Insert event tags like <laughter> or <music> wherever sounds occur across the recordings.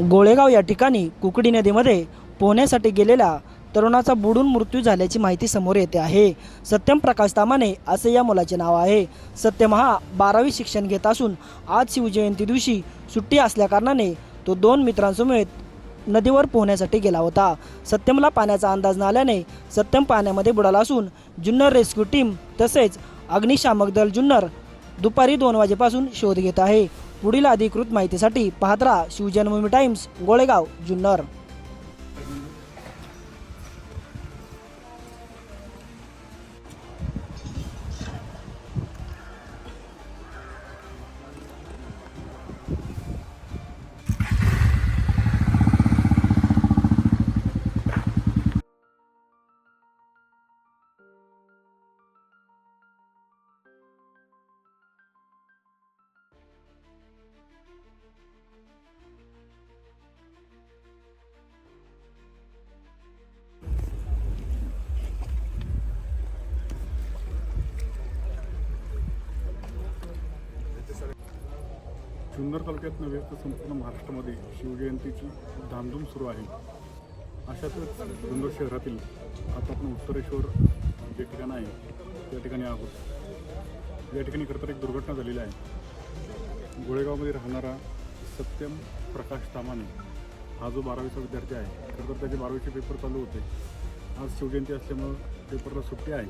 गोळेगाव या ठिकाणी कुकडी नदीमध्ये पोहण्यासाठी गेलेल्या तरुणाचा बुडून मृत्यू झाल्याची माहिती समोर येते आहे. सत्यम प्रकाश तामाने असे या मुलाचे नाव आहे. सत्यम हा बारावी शिक्षण घेत असून आज शिवजयंती दिवशी सुट्टी असल्याकारणाने तो दोन मित्रांसमवेत नदीवर पोहण्यासाठी गेला होता. सत्यमला पाण्याचा अंदाज न आल्याने सत्यम पाण्यामध्ये बुडाला असून जुन्नर रेस्क्यू टीम तसेच अग्निशामक दल जुन्नर दुपारी दोन वाजेपासून शोध घेत आहे. पुढील अधिकृत माहितीसाठी पाहत राहा शिवजन्मभूमी टाइम्स गोळेगाव जुन्नर. जुन्नर तालुक्यात नव्हे तर संपूर्ण महाराष्ट्रामध्ये शिवजयंतीची धामधूम सुरू आहे. अशातच जुन्नर शहरातील आता आपण उत्तरेश्वर जे ठिकाण आहे त्या ठिकाणी आहोत. या ठिकाणी खरं तर एक दुर्घटना झालेली आहे. गोळेगावमध्ये राहणारा सत्यम प्रकाश तामाने हा जो बारावीचा विद्यार्थी आहे खरं तर त्याचे बारावीचे पेपर चालू होते. आज शिवजयंती असल्यामुळं पेपरला सुट्टी आहे.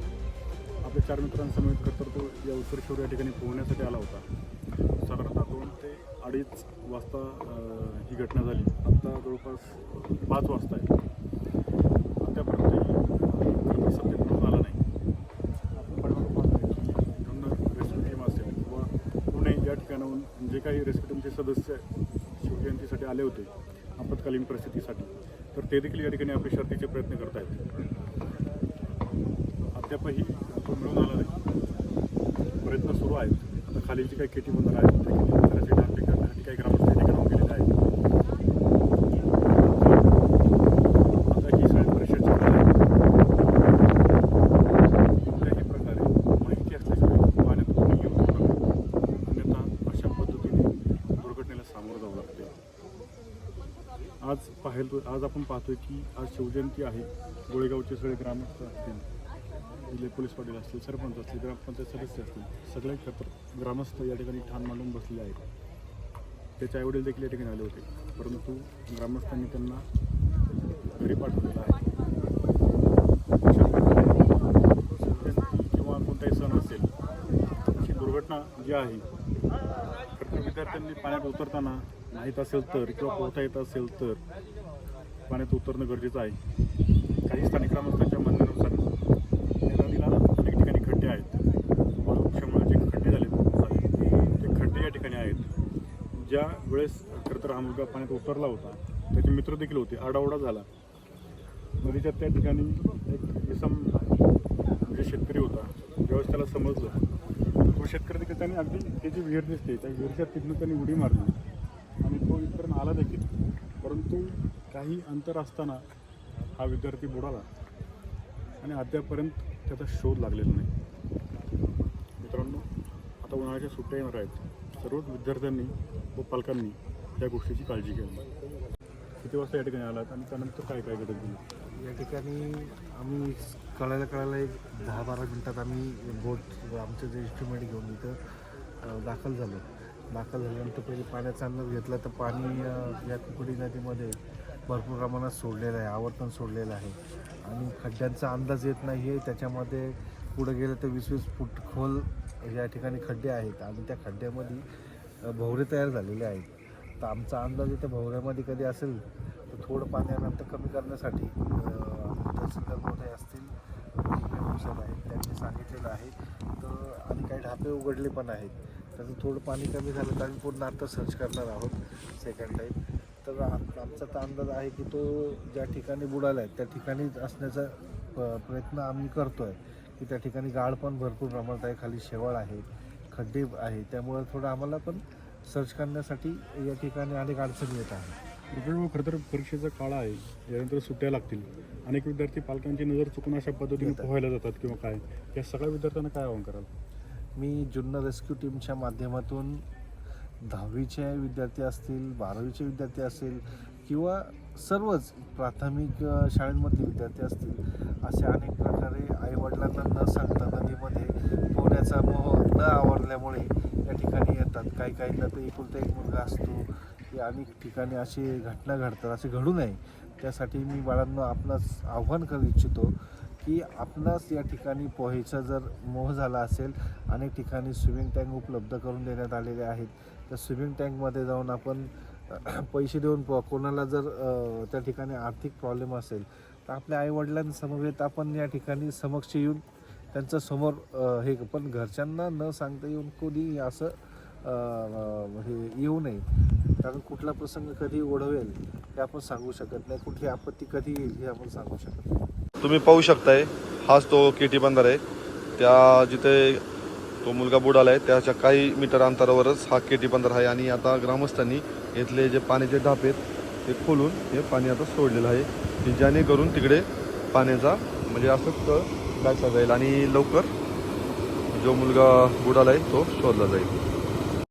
आपल्या चार मित्रांसमवेत खरं तर तो या उत्तरेश्वर या ठिकाणी पोहण्यासाठी आला होता. साधारणतः दोन ते अडीच वाजता ही घटना झाली. आत्ता जवळपास पाच वाजता आहे. अद्यापर्यंत सत्य मिळून आला नाही. रेस्क्यू टीम असेल किंवा पुणे या ठिकाणाहून जे काही रेस्क्यू टीमचे सदस्य शिवजयंतीसाठी आले होते आपत्कालीन परिस्थितीसाठी तर ते देखील या ठिकाणी आपले शर्तीचे प्रयत्न करत आहेत अद्यापही तो मिळून आला नाही. प्रयत्न सुरू आहेत. आता खाली जी काही केटी बंदर आहेत त्या केटी डांबरी करण्यासाठी काही ग्रामस्थ या गेलेले आता ही कोणत्याही प्रकारे माहिती असल्याशिवाय पाण्यात अन्यथा अशा पद्धतीने दुर्घटनेला सामोरं जावं लागते. आज पाहिलं आज आपण पाहतोय की आज शिवजयंती आहे. गोळेगावचे सगळे ग्रामस्थ असतील. जे पोलीस पाटील असतील सरपंच असतील ग्रामपंचायत सदस्य असतील सगळे एकत्र ग्रामस्थ या ठिकाणी ठाण मांडून बसलेले आहेत. त्याचे आईवडील देखील या ठिकाणी आले होते. परंतु ग्रामस्थांनी त्यांना घरी पाठवलेलं आहे. अशा प्रकारे किंवा कोणताही सण असेल अशी दुर्घटना जी आहे प्रत्येक विद्यार्थ्यांनी पाण्यात उतरताना माहीत असेल तर किंवा पोहता येत असेल तर पाण्यात उतरणं गरजेचं आहे. काही स्थानिक ग्रामस्थांच्या म्हणण्यानुसार या नदीला अनेक ठिकाणी खड्डे आहेत वृक्षामुळे जे खड्डे झाले झाले, ते खड्डे या ठिकाणी आहेत ज्या वेळेस खरं तर हा मुलगा पाण्यात उतरला होता. त्याचे मित्र देखील होते. आडाओडा झाला. नदीच्या त्या ठिकाणी एक इसम म्हणजे शेतकरी होता. ज्यावेळेस त्याला समजलं. तो शेतकरी देखील त्याने अगदी त्याची विहीर दिसते त्या विहिरच्या तिथनं त्यांनी उडी मारली. आणि तो इथपर्यंत आला देखील. परंतु काही अंतर असताना हा विद्यार्थी बुडाला. आणि अद्यापर्यंत त्याचा शोध लागलेला नाही. मित्रांनो आता उन्हाळ्याच्या सुट्ट्या येणार आहेत. सर्वच विद्यार्थ्यांनी व पालकांनी या गोष्टीची काळजी घ्यावी किती वाजता या ठिकाणी आलात आणि त्यानंतर काय काय घडत गेली? या ठिकाणी आम्ही कळायला कळायला एक दहा बारा मिनटात आम्ही बोट आमचं जे इन्स्ट्रुमेंट घेऊन इथं दाखल झालो. दाखल झाल्यानंतर पहिले पाण्याचा अंदाज घेतला तर पाणी या कुकडी नदीमध्ये भरपूर प्रमाणात सोडलेलं आहे आवर्तन सोडलेलं आहे. आणि खड्ड्यांचा अंदाज येत नाही आहे. त्याच्यामध्ये पुढे गेलं तर वीस वीस फूट खोल या ठिकाणी खड्डे आहेत आणि त्या खड्ड्यामध्ये भोवरे तयार झालेले आहेत. तर आमचा अंदाज इथे भवऱ्यामध्ये भोवऱ्यामध्ये कधी असेल तर थोडं पाण्यानंतर कमी करण्यासाठी तहसीलदार मोठे असतील आहेत त्यांनी सांगितलेलं आहे. तर आणि काही ढापे उघडले पण आहेत. त्याचं थोडं पाणी कमी झालं तर आम्ही पूर्ण आता सर्च करणार आहोत सेकंड टाईम तर आमचा तर अंदाज आहे की तो ज्या ठिकाणी बुडाला आहे त्या ठिकाणी असण्याचा प- प्रयत्न आम्ही करतो आहे की त्या ठिकाणी गाळ पण भरपूर प्रमाणात आहे खाली शेवाळ आहे खड्डे आहे त्यामुळं थोडं आम्हाला पण सर्च करण्यासाठी या ठिकाणी अनेक अडचणी येत आहेत. रुपये खरं तर परीक्षेचा काळ आहे. यानंतर सुट्ट्या लागतील. अनेक विद्यार्थी पालकांची नजर चुकून अशा पद्धतीने. पोहायला जातात किंवा काय? या सगळ्या विद्यार्थ्यांना काय आव्हान कराल? मी जुन्नर रेस्क्यू टीमच्या माध्यमातून दहावीचे विद्यार्थी असतील बारावीचे विद्यार्थी असतील किंवा सर्वच प्राथमिक अ, विद्यार्थी असतील असे अनेक प्रकारे आईवडिलांना न सांगता नदीमध्ये पोहण्याचा मोह न आवडल्यामुळे या ठिकाणी येतात. काही काहींना तर एकुलता एक मुलगा असतो. की अनेक ठिकाणी अशी घटना घडतात असे घडू नये. त्यासाठी मी बाळांना आपणास आव्हान करू इच्छितो की आपणास या ठिकाणी पोहायचा जर मोह झाला असेल अनेक ठिकाणी स्विमिंग टँक उपलब्ध करून देण्यात आलेले आहेत. त्या स्विमिंग टँकमध्ये जाऊन आपण <clears throat> पैसे देऊन कोणाला जर त्या ठिकाणी आर्थिक प्रॉब्लेम असेल तर आपल्या आईवडिलांसमवेत आपण या ठिकाणी समक्ष येऊन त्यांच्यासमोर हे पण घरच्यांना न सांगता येऊन कोणी असं हे येऊ नये. कारण कुठला प्रसंग कधी ओढवेल हे आपण सांगू शकत नाही. कुठली आपत्ती कधी येईल हे आपण सांगू शकत नाही. तुम्ही पाहू शकताय हाच तो केटी बंदर आहे. त्या जिथे तो मुलगा बुडाला आहे. त्याच्या काही मीटर अंतरावरच हा केटी बंधार आहे. आणि आता ग्रामस्थांनी इथले जे पाण्याचे ढाप आहेत ते खोलून हे पाणी आता सोडलेलं आहे. की जेणेकरून तिकडे पाण्याचा म्हणजे असं गाठला जाईल आणि लवकर जो मुलगा बुडाला आहे तो शोधला जाईल.